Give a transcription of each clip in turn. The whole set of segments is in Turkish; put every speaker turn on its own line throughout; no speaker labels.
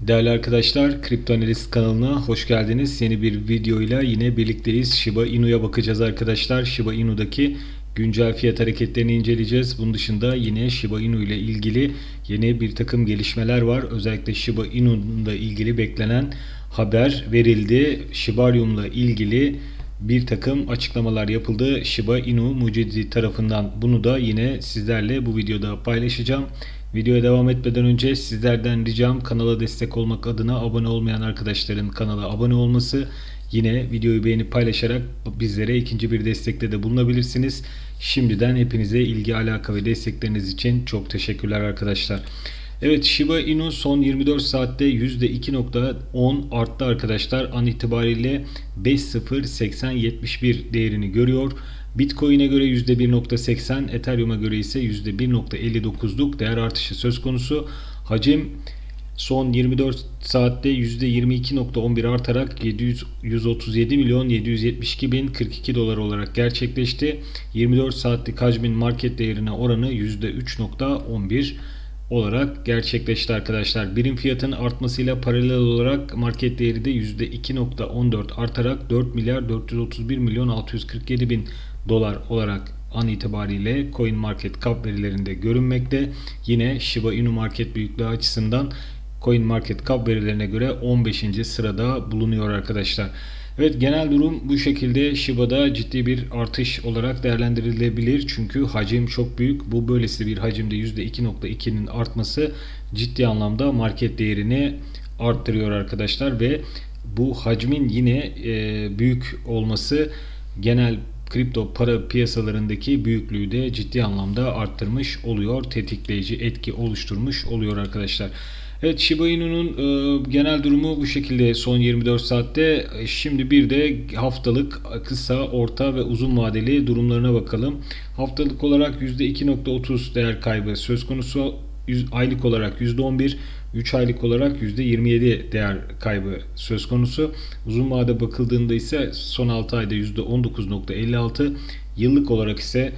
Değerli arkadaşlar, Kripto Analist kanalına hoş geldiniz. Yeni bir videoyla yine birlikteyiz. Shiba Inu'ya bakacağız arkadaşlar. Shiba Inu'daki güncel fiyat hareketlerini inceleyeceğiz. Bunun dışında yine Shiba Inu ile ilgili yeni bir takım gelişmeler var. Özellikle Shiba Inu'la ilgili beklenen haber verildi. Shibarium'la ilgili bir takım açıklamalar yapıldı. Shiba Inu mucidi tarafından bunu da yine sizlerle bu videoda paylaşacağım. Videoya devam etmeden önce sizlerden ricam kanala destek olmak adına abone olmayan arkadaşların kanala abone olması. Yine videoyu beğenip paylaşarak bizlere ikinci bir destekte de bulunabilirsiniz. Şimdiden hepinize ilgi, alaka ve destekleriniz için çok teşekkürler arkadaşlar. Evet Shiba Inu son 24 saatte %2.10 arttı arkadaşlar. An itibariyle 508071 değerini görüyor. Bitcoin'e göre %1.80, Ethereum'a göre ise %1.59'luk değer artışı söz konusu. Hacim son 24 saatte %22.11 artarak 700, 137 milyon 772 bin 42 dolar olarak gerçekleşti. 24 saatlik hacmin market değerine oranı %3.11 olarak gerçekleşti arkadaşlar. Birim fiyatın artmasıyla paralel olarak market değeri de %2.14 artarak 4 milyar 431 milyon 647 bin dolar olarak an itibariyle Coin Market Cap verilerinde görünmekte. Yine Shiba Inu market büyüklüğü açısından Coin Market Cap verilerine göre 15. sırada bulunuyor arkadaşlar. Evet genel durum bu şekilde Shiba'da ciddi bir artış olarak değerlendirilebilir. Çünkü hacim çok büyük. Bu böylesi bir hacimde %2.2'nin artması ciddi anlamda market değerini arttırıyor arkadaşlar ve bu hacmin yine e, büyük olması genel kripto para piyasalarındaki büyüklüğü de ciddi anlamda arttırmış oluyor. Tetikleyici etki oluşturmuş oluyor arkadaşlar. Evet Shiba Inu'nun e, genel durumu bu şekilde son 24 saatte. E, Şimdi bir de haftalık, kısa, orta ve uzun vadeli durumlarına bakalım. Haftalık olarak %2.30 değer kaybı söz konusu. Aylık olarak %11, 3 aylık olarak %27 değer kaybı söz konusu. Uzun vade bakıldığında ise son 6 ayda %19.56, yıllık olarak ise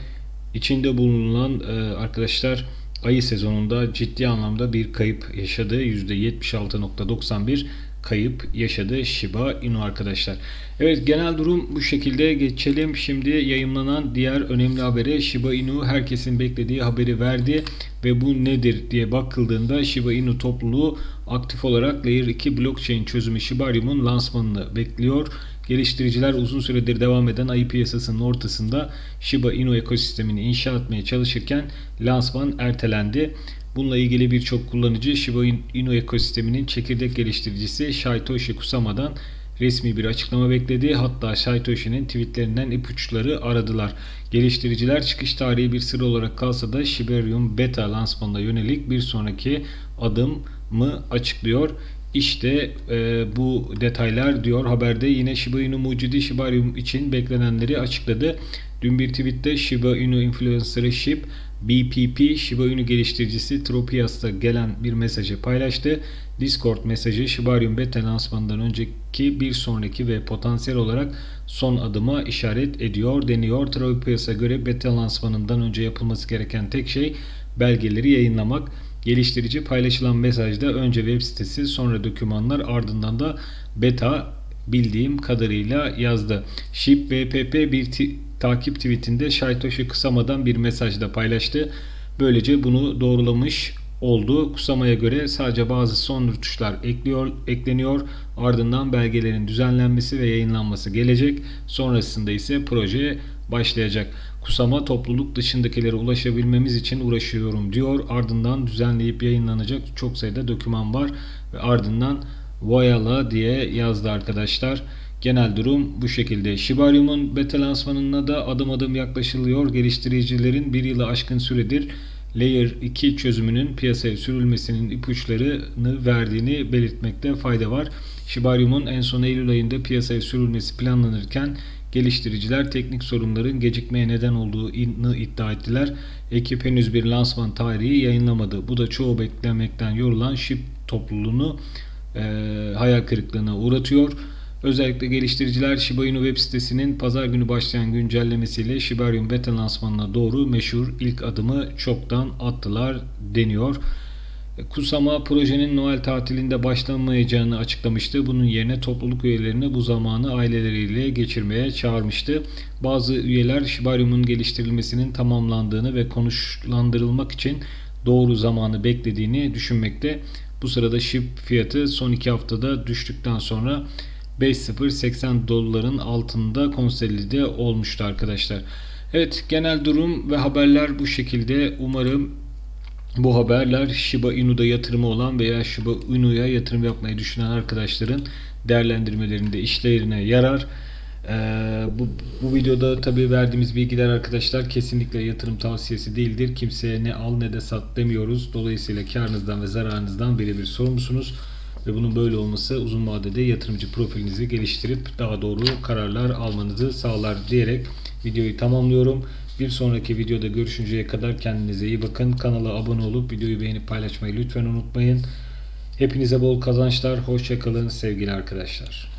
içinde bulunan e, arkadaşlar ayı sezonunda ciddi anlamda bir kayıp yaşadı. %76.91 kayıp yaşadı Shiba Inu arkadaşlar. Evet genel durum bu şekilde geçelim. Şimdi yayınlanan diğer önemli habere Shiba Inu herkesin beklediği haberi verdi ve bu nedir diye bakıldığında Shiba Inu topluluğu aktif olarak Layer 2 blockchain çözümü Shibarium'un lansmanını bekliyor. Geliştiriciler uzun süredir devam eden ayı piyasasının ortasında Shiba Inu ekosistemini inşa etmeye çalışırken lansman ertelendi. Bununla ilgili birçok kullanıcı Shiba Inu ekosisteminin çekirdek geliştiricisi Satoshi Kusama'dan resmi bir açıklama bekledi. Hatta Satoshi'nin tweetlerinden ipuçları aradılar. Geliştiriciler çıkış tarihi bir sır olarak kalsa da Shibarium beta lansmanına yönelik bir sonraki adımı açıklıyor. İşte e, bu detaylar diyor haberde yine Shiba Inu mucidi Shibarium için beklenenleri açıkladı. Dün bir tweette Shiba Inu influencer'ı Shib BPP Shiba Inu geliştiricisi Tropias'ta gelen bir mesajı paylaştı. Discord mesajı Shibarium beta lansmanından önceki bir sonraki ve potansiyel olarak son adıma işaret ediyor deniyor. Tropias'a göre beta lansmanından önce yapılması gereken tek şey belgeleri yayınlamak. Geliştirici paylaşılan mesajda önce web sitesi sonra dokümanlar ardından da beta bildiğim kadarıyla yazdı. Ship VPP bir takip tweetinde Satoshi Kusama'dan bir mesajda paylaştı. Böylece bunu doğrulamış oldu. Kusama'ya göre sadece bazı son tuşlar ekliyor, ekleniyor. Ardından belgelerin düzenlenmesi ve yayınlanması gelecek. Sonrasında ise proje başlayacak. Kusama topluluk dışındakilere ulaşabilmemiz için uğraşıyorum diyor. Ardından düzenleyip yayınlanacak çok sayıda doküman var ve ardından Voyala diye yazdı arkadaşlar. Genel durum bu şekilde. Shibarium'un beta lansmanına da adım adım yaklaşılıyor. Geliştiricilerin bir yılı aşkın süredir Layer 2 çözümünün piyasaya sürülmesinin ipuçlarını verdiğini belirtmekte fayda var. Shibarium'un en son Eylül ayında piyasaya sürülmesi planlanırken geliştiriciler teknik sorunların gecikmeye neden olduğunu iddia ettiler. Ekip henüz bir lansman tarihi yayınlamadı. Bu da çoğu beklemekten yorulan Shib topluluğunu e, hayal kırıklığına uğratıyor. Özellikle geliştiriciler Shiba Inu web sitesinin pazar günü başlayan güncellemesiyle Shibarium beta lansmanına doğru meşhur ilk adımı çoktan attılar deniyor. Kusama projenin Noel tatilinde başlamayacağını açıklamıştı. Bunun yerine topluluk üyelerini bu zamanı aileleriyle geçirmeye çağırmıştı. Bazı üyeler Shibarium'un geliştirilmesinin tamamlandığını ve konuşlandırılmak için doğru zamanı beklediğini düşünmekte. Bu sırada SHIB fiyatı son iki haftada düştükten sonra 5.080 doların altında konsolide olmuştu arkadaşlar. Evet genel durum ve haberler bu şekilde. Umarım bu haberler Shiba Inu'da yatırımı olan veya Shiba Inu'ya yatırım yapmayı düşünen arkadaşların değerlendirmelerinde işlerine yarar. Ee, bu, bu videoda tabi verdiğimiz bilgiler arkadaşlar kesinlikle yatırım tavsiyesi değildir. Kimseye ne al ne de sat demiyoruz. Dolayısıyla karınızdan ve zararınızdan birebir sorumlusunuz. Ve bunun böyle olması uzun vadede yatırımcı profilinizi geliştirip daha doğru kararlar almanızı sağlar diyerek videoyu tamamlıyorum. Bir sonraki videoda görüşünceye kadar kendinize iyi bakın. Kanala abone olup videoyu beğenip paylaşmayı lütfen unutmayın. Hepinize bol kazançlar. Hoşçakalın sevgili arkadaşlar.